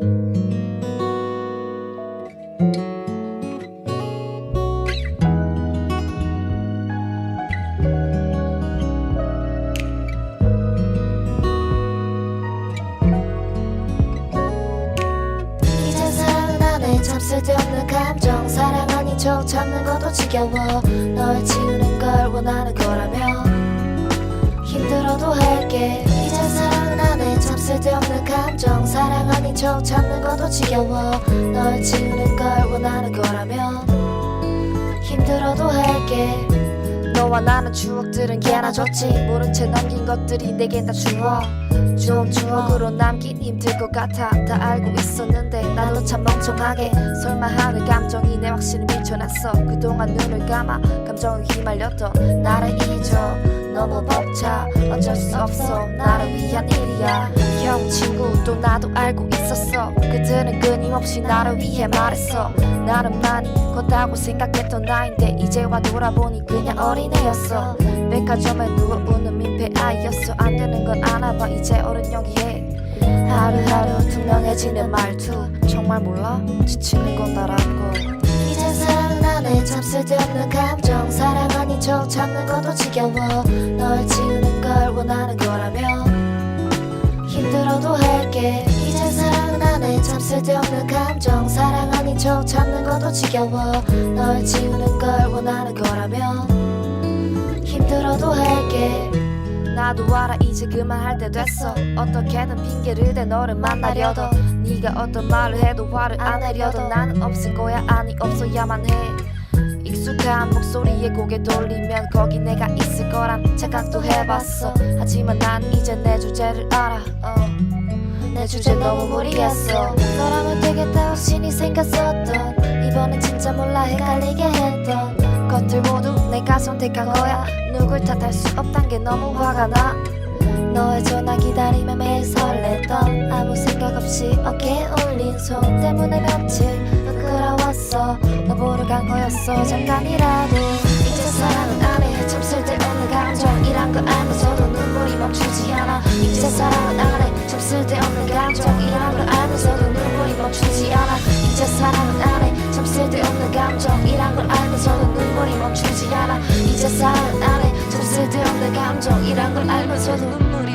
이제 사랑하네 참 쓸데없는 감정 사랑하니 척 참는 것도 지겨워. 널 지우는 걸 원하는 거라며 힘들어도 할게. 감정 사랑 아닌 척 참는 것도 지겨워. 널 지우는 걸 원하는 거라면 힘들어도 할게. 너와 나는 추억들은 꽤나 좋지. 모른 채 남긴 것들이 내겐 다 추억. 좀 추억으로 남긴 힘들 것 같아. 다 알고 있었는데 나도 참 멍청하게 설마 하는 감정이 내 확신을 미쳐놨어. 그동안 눈을 감아 감정에 휘말렸던 나를 잊어. 너무 벅차. 어쩔 수 없어. 나를 위한 일이야. 형 친구 또 나도 알고 있었어. 그들은 끊임없이 나를 위해 말했어. 나는 많이 컸다고 생각했던 나인데 이제와 돌아보니 그냥 어린애였어. 백화점에 누워 웃는 민폐 아이였어. 안 되는 건 아나봐. 이제 어른 여기에 하루하루 투명해지는 말투. 정말 몰라? 지치는 건 나라는 거 이제 사랑은 안해 참 쓸데없는 감정. 사랑 아닌 척 참는 것도 지겨워. 널 지우는 걸 원하는 거라면 힘들어도 할게. 이제 사랑은 안해 참 쓸데없는 감정. 사랑 아닌 척 참는 것도 지겨워. 널 지우는 걸 원하는 나도 알아 이제 그만할 때 됐어. 어떻게든 핑계를 대 너를 만나려도 네가 어떤 말을 해도 화를 안 내려도 나는 없을 거야 아니 없어야만 해. 익숙한 목소리에 고개 돌리면 거기 내가 있을 거란 착각도 해봤어. 하지만 난 이제 내 주제를 알아 어. 내 주제 너무 무리했어. 너라면 되겠다 확신이 생겼었던. 이번엔 진짜 몰라 헷갈리게 했던 것들 모두 내가 선택한 거야. 누굴 탓할 수 없단 게 너무 화가 나. 너의 전화 기다리며 매일 설렜던 아무 생각 없이 어깨에 올린 손 때문에 며칠 부끄러웠어. 너 보러 간 거였어. 잠깐이라도 이제 사랑은 안해 참 쓸데없는 감정이란 걸 알면서도 눈물이 멈추지 않아. 이제 사랑은 안해 참 쓸데없는 감정이란 걸 알면서도 눈물이 멈추지 않아. 이제 사랑은 안해 참 쓸데없는 감정이란 걸 알면서도 멈추지 않아. 이제 안해 참 쓸데없는 감정이란 걸 알면서도 눈물이